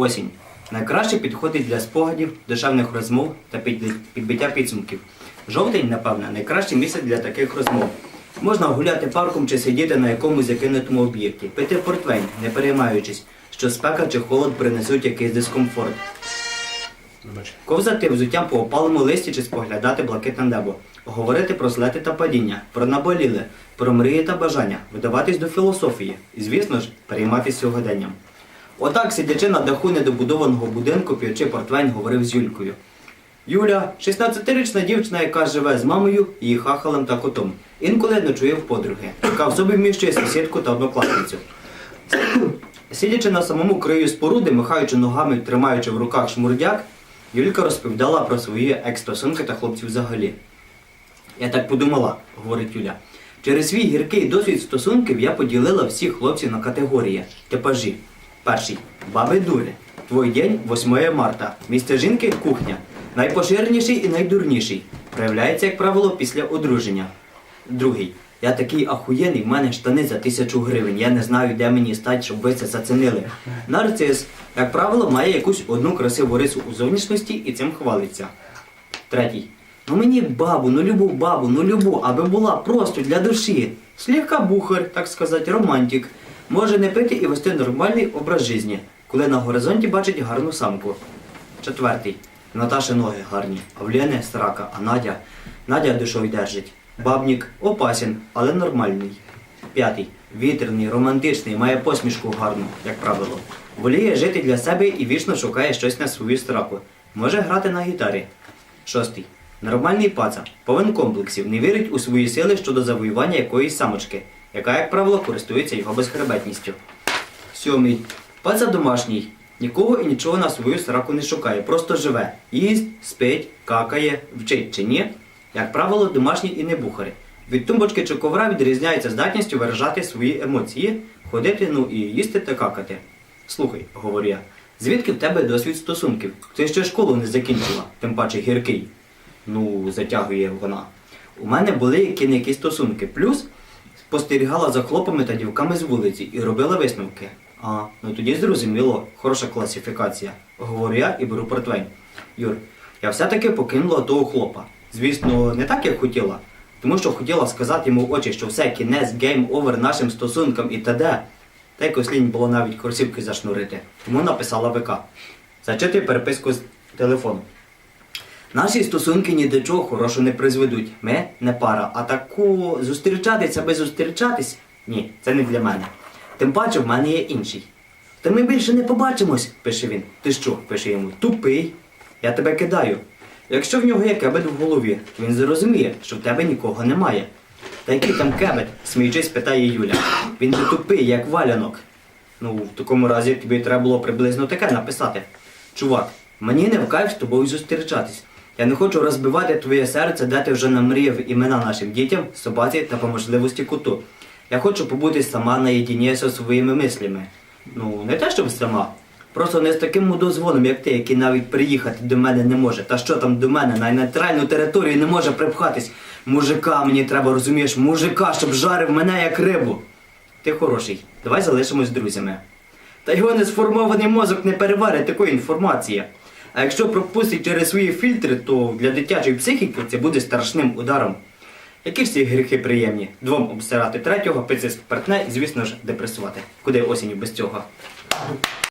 Осінь. Найкраще підходить для спогадів, душевних розмов та підбиття підсумків. Жовтень, напевно, найкраще місце для таких розмов. Можна гуляти парком чи сидіти на якомусь закинутому об'єкті, пити портвейн, не переймаючись, що спека чи холод принесуть якийсь дискомфорт. Ковзати взуттям по опалому листі чи споглядати блакитне небо, говорити про злети та падіння, про наболіле, про мрії та бажання, видаватись до філософії і, звісно ж, перейматися сьогоденням. Отак, сидячи на даху недобудованого будинку, п'ючи портвейн, говорив з Юлькою. Юля 16-річна дівчина, яка живе з мамою, її хахалем та котом. Інколи ночує в подруги, яка в собі вміщує сусідку та однокласницю. Сидячи на самому краю споруди, махаючи ногами, тримаючи в руках шмурдяк, Юлька розповідала про свої екс-стосунки та хлопців взагалі. Я так подумала, говорить Юля. Через свій гіркий досвід стосунків я поділила всіх хлопців на категорії, типажі. Перший баби дури. Твій день 8 марта. Місце жінки кухня. Найпоширеніший і найдурніший. Проявляється, як правило, після одруження. Другий. Я такий ахуєнний, в мене штани за тисячу гривень. Я не знаю, де мені стати, щоб ви це зацінили. Нарцис, як правило, має якусь одну красиву рису у зовнішності і цим хвалиться. Третій. Ну мені бабу, ну любу бабу, ну любу, аби була просто для душі. Слегка бухар, так сказати, романтик. Може не пити і вести нормальний образ житті, коли на горизонті бачить гарну самку. Четвертий. Наташі ноги гарні, а в Лени срака, а Надя. Надя душою держить. Бабнік опасен, але нормальний. П'ятий. Вітряний, романтичний, має посмішку гарну, як правило. Воліє жити для себе і вічно шукає щось на свою страху. Може грати на гітарі. Шостий. Нормальний паца, повен комплексів, не вірить у свої сили щодо завоювання якоїсь самочки, яка, як правило, користується його безхребетністю. Сьомий. Паца домашній. Нікого і нічого на свою сраку не шукає, просто живе. Їсть, спить, какає, вчить чи ні. Як правило, домашні і не бухари. Від тумбочки чи ковра відрізняється здатністю виражати свої емоції, ходити, ну і їсти та какати. Слухай, говорю я, звідки в тебе досвід стосунків? Ти ще школу не закінчила, тим паче гіркий. Ну, затягує вона. У мене були які-не-які стосунки. Плюс спостерігала за хлопами та дівками з вулиці і робила висновки. А, ну тоді зрозуміло, хороша класифікація. Говорю я і беру портвейн. Юр, я все-таки покинула того хлопа. Звісно, не так, як хотіла. Тому що хотіла сказати йому в очі, що все кінець, гейм овер нашим стосункам і т.д. Та якось лінь було навіть курсівки зашнурити. Тому написала ВК. Зачитуй переписку з телефону. Наші стосунки ні до чого хорошого не призведуть. Ми не пара, а таку зустрічатися аби зустрічатись ні, це не для мене. Тим паче в мене є інший. Та ми більше не побачимось, пише він. Ти що? пише йому. Тупий. Я тебе кидаю. Якщо в нього є кебет в голові, то він зрозуміє, що в тебе нікого немає. Та який там кебет? сміючись, питає Юля. Він же тупий, як валянок. Ну, в такому разі тобі треба було приблизно таке написати. Чувак, мені не в кайф з тобою зустрічатись. Я не хочу розбивати твоє серце, де ти вже намріяв імена нашим дітям, собаці та по можливості коту. Я хочу побути сама наєдині зі своїми мислями. Ну, не те, щоб сама. Просто не з таким мудозвоном, як ти, який навіть приїхати до мене не може. Та що там до мене на нейтральну територію не може припхатись. Мужика мені треба, розумієш, мужика, щоб жарив мене як рибу. Ти хороший, давай залишимось друзями. Та його несформований мозок не переварить такої інформації. А якщо пропустить через свої фільтри, то для дитячої психіки це буде страшним ударом. Які ж ці гріхи приємні? Двом обсирати третього, пити спиртне і, звісно ж, депресувати. Куди осінню без цього?